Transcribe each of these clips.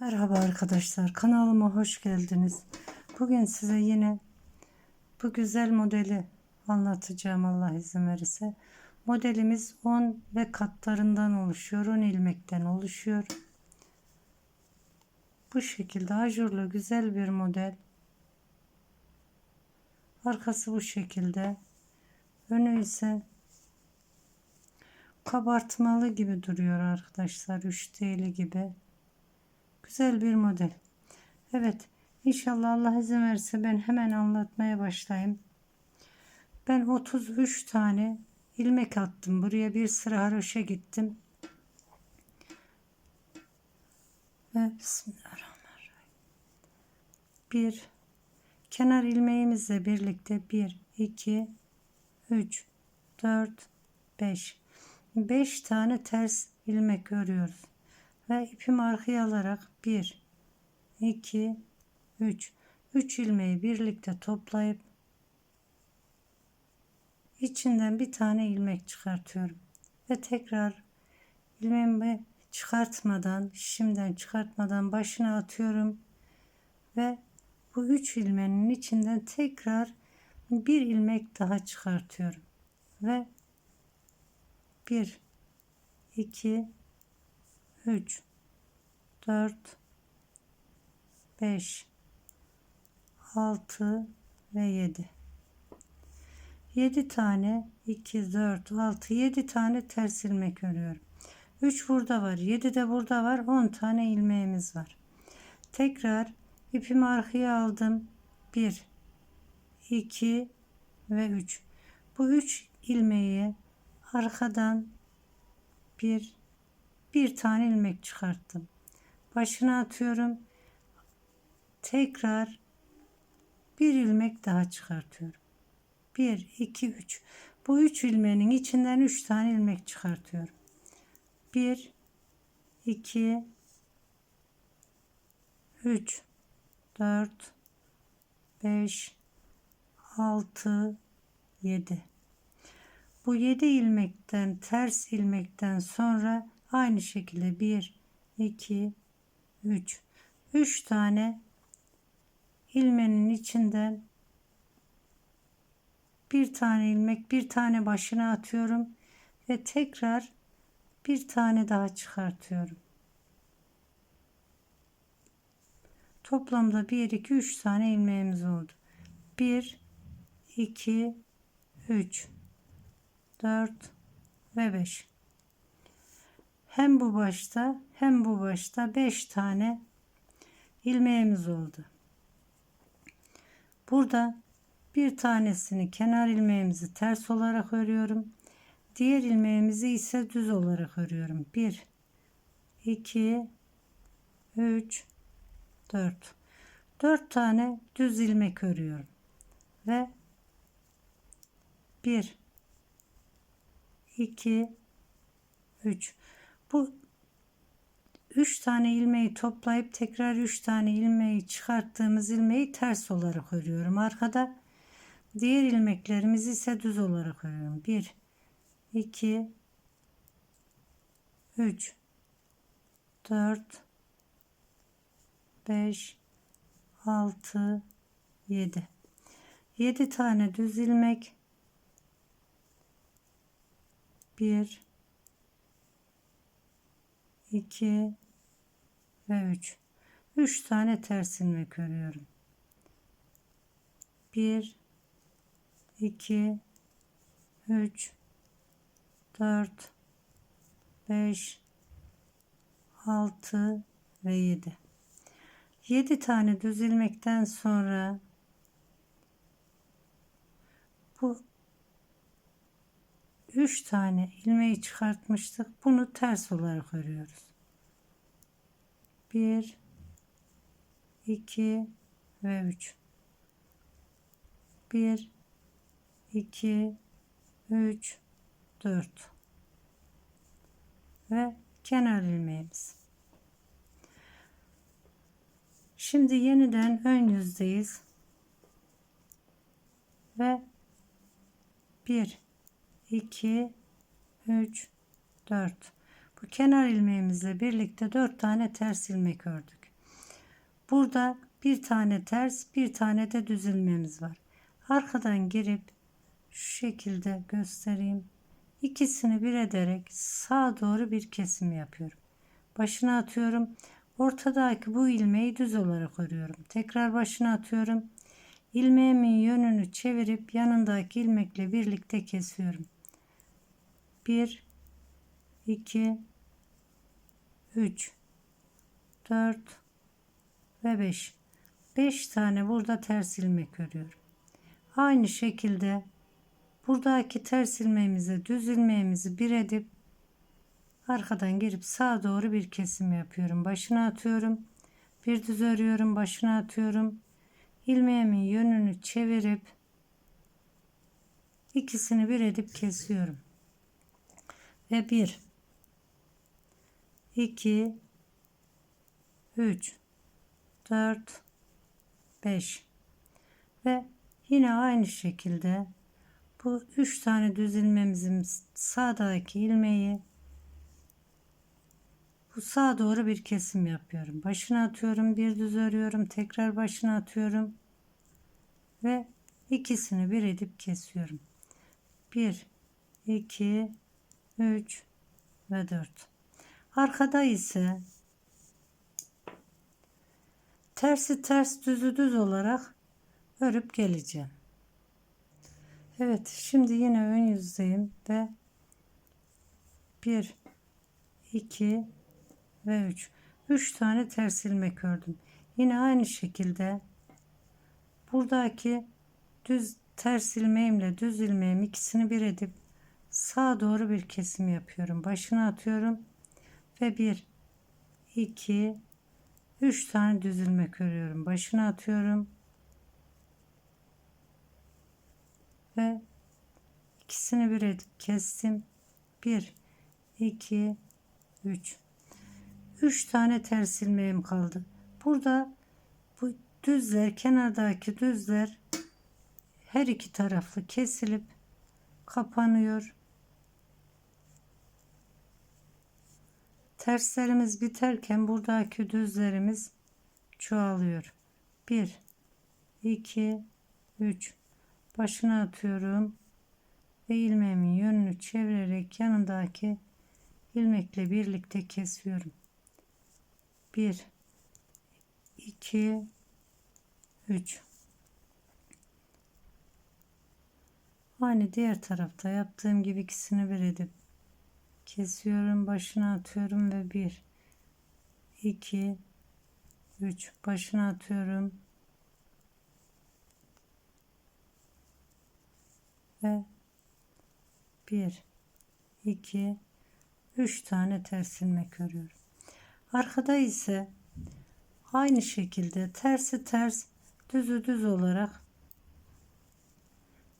Merhaba arkadaşlar kanalıma hoş geldiniz. Bugün size yine bu güzel modeli anlatacağım Allah izin verirse. Modelimiz 10 ve katlarından oluşuyor. 10 ilmekten oluşuyor. Bu şekilde ajurlu güzel bir model. Arkası bu şekilde. Önü ise kabartmalı gibi duruyor arkadaşlar. 3D'li gibi. Güzel bir model. Evet. İnşallah Allah izin verirse ben hemen anlatmaya başlayayım. Ben 33 tane ilmek attım. Buraya bir sıra haroşa gittim. Ve Bismillahirrahmanirrahim. Bir kenar ilmeğimizle birlikte 1, 2, 3, 4, 5. 5 tane ters ilmek örüyoruz ve ipimi arkaya alarak 1 2 3 3 ilmeği birlikte toplayıp içinden bir tane ilmek çıkartıyorum. Ve tekrar ilmeğimi çıkartmadan şimdiden çıkartmadan başına atıyorum. Ve bu 3 ilmeğin içinden tekrar bir ilmek daha çıkartıyorum. Ve 1 2 3 4 5 6 ve 7 7 tane 2 4 6 7 tane ters ilmek örüyorum. 3 burada var 7 de burada var 10 tane ilmeğimiz var. Tekrar ipimi arkaya aldım. 1 2 ve 3 bu 3 ilmeği arkadan 1 bir tane ilmek çıkarttım. Başına atıyorum. Tekrar bir ilmek daha çıkartıyorum. 1 2 3. Bu 3 ilmeğin içinden 3 tane ilmek çıkartıyorum. 1 2 3 4 5 6 7 bu 7 ilmekten ters ilmekten sonra Aynı şekilde 1, 2, 3. 3 tane ilmenin içinden bir tane ilmek bir tane başına atıyorum ve tekrar bir tane daha çıkartıyorum. Toplamda 1 2 3 tane ilmeğimiz oldu. 1 2 3 4 ve 5 hem bu başta hem bu başta 5 tane ilmeğimiz oldu. Burada bir tanesini kenar ilmeğimizi ters olarak örüyorum. Diğer ilmeğimizi ise düz olarak örüyorum. 1 2 3 4 4 tane düz ilmek örüyorum. Ve 1 2 3 bu 3 tane ilmeği toplayıp tekrar 3 tane ilmeği çıkarttığımız ilmeği ters olarak örüyorum. Arkada diğer ilmeklerimizi ise düz olarak örüyorum. 1 2 3 4 5 6 7 7 tane düz ilmek 1 2 ve 3. 3 tane ters ilmek örüyorum. 1 2 3 4 5 6 ve 7. 7 tane düz ilmekten sonra bu 3 tane ilmeği çıkartmıştık. Bunu ters olarak örüyoruz. 1 2 ve 3 1 2 3 4 ve kenar ilmeğimiz. Şimdi yeniden ön yüzdeyiz. Ve 1 2 3 4 bu kenar ilmeğimizle birlikte 4 tane ters ilmek ördük Burada bir tane ters, bir tane de düz ilmeğimiz var. Arkadan girip şu şekilde göstereyim. İkisini bir ederek sağa doğru bir kesim yapıyorum. Başına atıyorum. Ortadaki bu ilmeği düz olarak örüyorum. Tekrar başına atıyorum. İlmeğimin yönünü çevirip yanındaki ilmekle birlikte kesiyorum. 1 2 3 4 ve 5 5 tane burada ters ilmek örüyorum. Aynı şekilde buradaki ters ilmeğimize düz ilmeğimizi bir edip arkadan girip sağa doğru bir kesim yapıyorum. Başına atıyorum. Bir düz örüyorum, başına atıyorum. İlmeğimin yönünü çevirip ikisini bir edip kesiyorum. Ve 1 2 3 4 5 ve yine aynı şekilde bu üç tane düz ilmemizin sağdaki ilmeği bu sağa doğru bir kesim yapıyorum. Başına atıyorum, bir düz örüyorum, tekrar başına atıyorum ve ikisini bir edip kesiyorum. 1 2 3 ve 4. Arkada ise tersi ters düzü düz olarak örüp geleceğim. Evet şimdi yine ön yüzdeyim ve 1 2 ve 3 3 tane ters ilmek ördüm. Yine aynı şekilde buradaki düz ters ilmeğimle düz ilmeğim ikisini bir edip sağa doğru bir kesim yapıyorum. Başına atıyorum ve 1 2 3 tane düz ilmek örüyorum. Başına atıyorum ve ikisini bir edip kestim. 1 2 3 3 tane ters ilmeğim kaldı. Burada bu düzler kenardaki düzler her iki taraflı kesilip kapanıyor. Terslerimiz biterken buradaki düzlerimiz çoğalıyor. 1 2 3 başına atıyorum ve ilmeğimin yönünü çevirerek yanındaki ilmekle birlikte kesiyorum. 1 2 3 Aynı diğer tarafta yaptığım gibi ikisini bir edip kesiyorum başına atıyorum ve 1 2 3 başına atıyorum ve 1 2 3 tane ters ilmek örüyorum. Arkada ise aynı şekilde tersi ters düzü düz olarak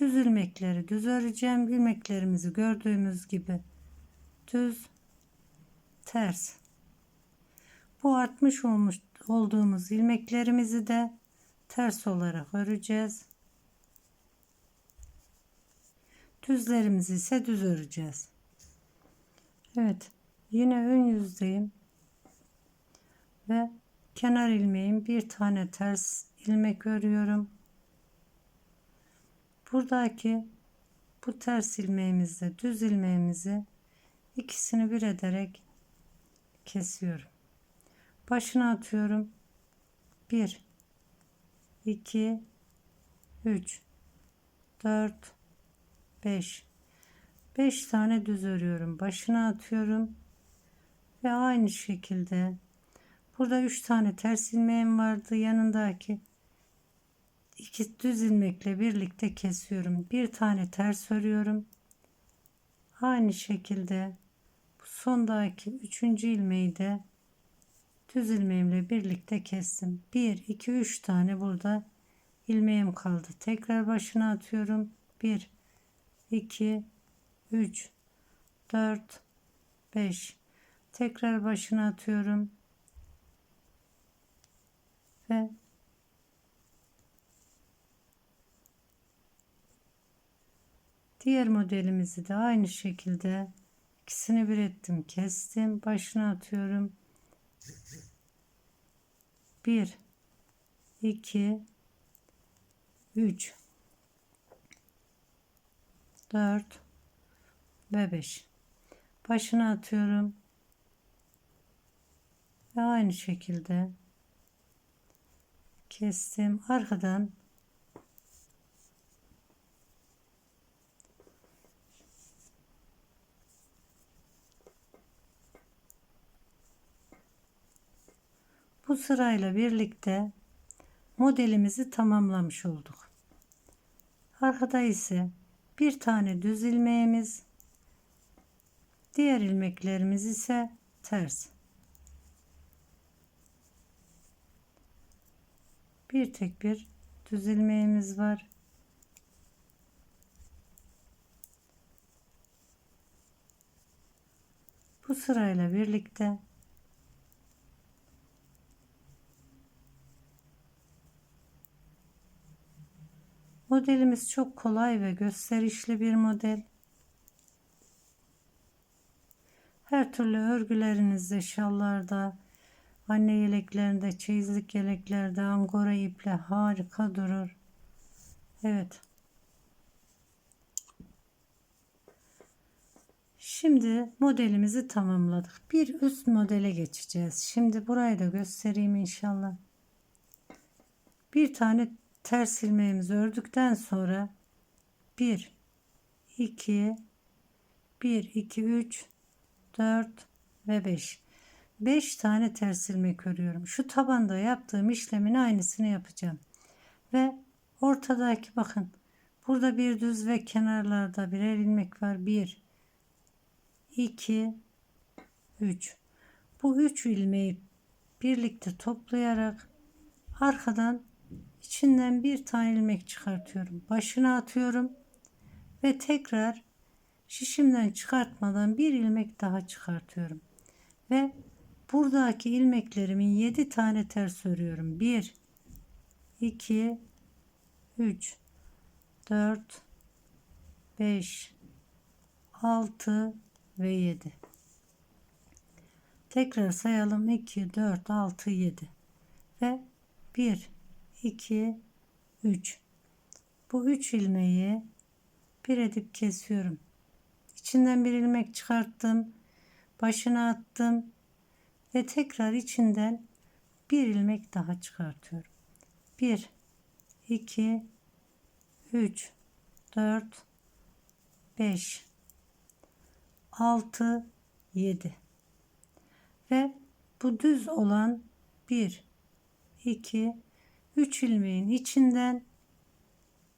düz ilmekleri düz öreceğim. ilmeklerimizi gördüğümüz gibi düz ters. Bu artmış olmuş olduğumuz ilmeklerimizi de ters olarak öreceğiz. Düzlerimizi ise düz öreceğiz. Evet. Yine ön yüzdeyim. Ve kenar ilmeğim bir tane ters ilmek örüyorum. Buradaki bu ters ilmeğimizle düz ilmeğimizi ikisini bir ederek kesiyorum. Başına atıyorum. 1 2 3 4 5 5 tane düz örüyorum. Başına atıyorum. Ve aynı şekilde burada 3 tane ters ilmeğim vardı. Yanındaki iki düz ilmekle birlikte kesiyorum. Bir tane ters örüyorum. Aynı şekilde sondaki üçüncü ilmeği de düz ilmeğimle birlikte kestim. 1 2 3 tane burada ilmeğim kaldı. Tekrar başına atıyorum. 1 2 3 4 5 tekrar başına atıyorum ve diğer modelimizi de aynı şekilde ikisini bir ettim. Kestim başına atıyorum. 1 2 3 4 ve 5 başına atıyorum. Ve aynı şekilde kestim. Arkadan bu sırayla birlikte modelimizi tamamlamış olduk. Arkada ise bir tane düz ilmeğimiz, diğer ilmeklerimiz ise ters. Bir tek bir düz ilmeğimiz var. Bu sırayla birlikte Modelimiz çok kolay ve gösterişli bir model. Her türlü örgülerinizde, şallarda, anne yeleklerinde, çeyizlik yeleklerde, angora iple harika durur. Evet. Şimdi modelimizi tamamladık. Bir üst modele geçeceğiz. Şimdi burayı da göstereyim inşallah. Bir tane ters ilmeğimizi ördükten sonra 1 2 1 2 3 4 ve 5 5 tane ters ilmek örüyorum. Şu tabanda yaptığım işlemin aynısını yapacağım. Ve ortadaki bakın burada bir düz ve kenarlarda birer ilmek var. 1 2 3 bu 3 ilmeği birlikte toplayarak arkadan içinden bir tane ilmek çıkartıyorum. Başına atıyorum ve tekrar şişimden çıkartmadan bir ilmek daha çıkartıyorum. Ve buradaki ilmeklerimin 7 tane ters örüyorum. 1 2 3 4 5 6 ve 7 tekrar sayalım 2 4 6 7 ve 1 2 3 bu 3 ilmeği bir edip kesiyorum. İçinden bir ilmek çıkarttım başına attım ve tekrar içinden bir ilmek daha çıkartıyorum. 1 2 3 4 5 6 7 ve bu düz olan 1 2 3 ilmeğin içinden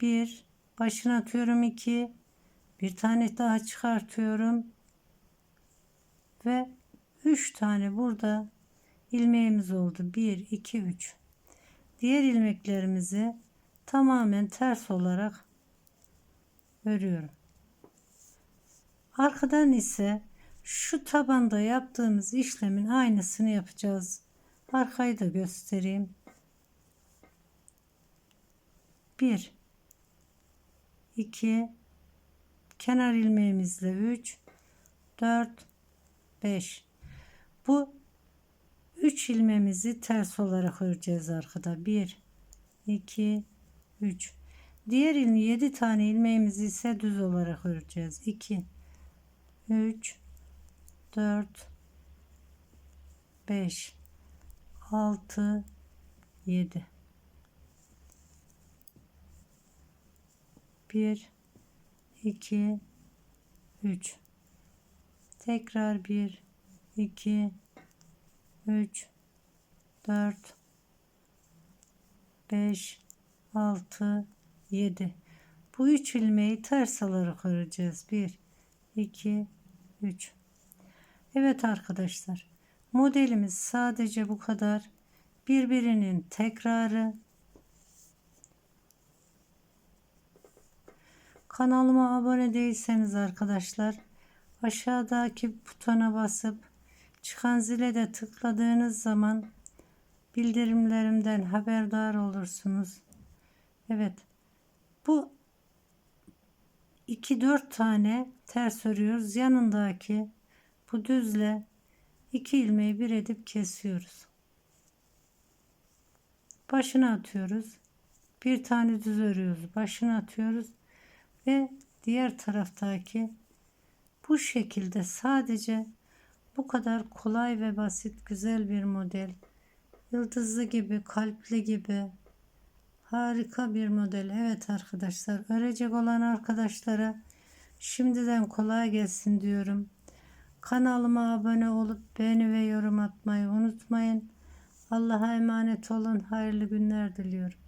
bir başına atıyorum 2 bir tane daha çıkartıyorum. Ve 3 tane burada ilmeğimiz oldu. 1 2 3 diğer ilmeklerimizi tamamen ters olarak örüyorum. Arkadan ise şu tabanda yaptığımız işlemin aynısını yapacağız. Arkayı da göstereyim 1 2 kenar ilmeğimizle 3 4 5 bu 3 ilmemizi ters olarak öreceğiz arkada. 1 2 3 diğer ilmi 7 tane ilmeğimizi ise düz olarak öreceğiz. 2 3 4 5 6 7 1 2 3 tekrar 1 2 3 4 5 6 7 bu üç ilmeği ters alarak öreceğiz. 1 2 3 Evet arkadaşlar modelimiz sadece bu kadar. Birbirinin tekrarı Kanalıma abone değilseniz arkadaşlar aşağıdaki butona basıp çıkan zile de tıkladığınız zaman bildirimlerimden haberdar olursunuz. Evet. Bu 2-4 tane ters örüyoruz. Yanındaki bu düzle iki ilmeği bir edip kesiyoruz. başına atıyoruz. Bir tane düz örüyoruz. Başına atıyoruz ve diğer taraftaki bu şekilde sadece bu kadar kolay ve basit güzel bir model. Yıldızlı gibi, kalpli gibi harika bir model. Evet arkadaşlar, örecek olan arkadaşlara şimdiden kolay gelsin diyorum. Kanalıma abone olup beğeni ve yorum atmayı unutmayın. Allah'a emanet olun. Hayırlı günler diliyorum.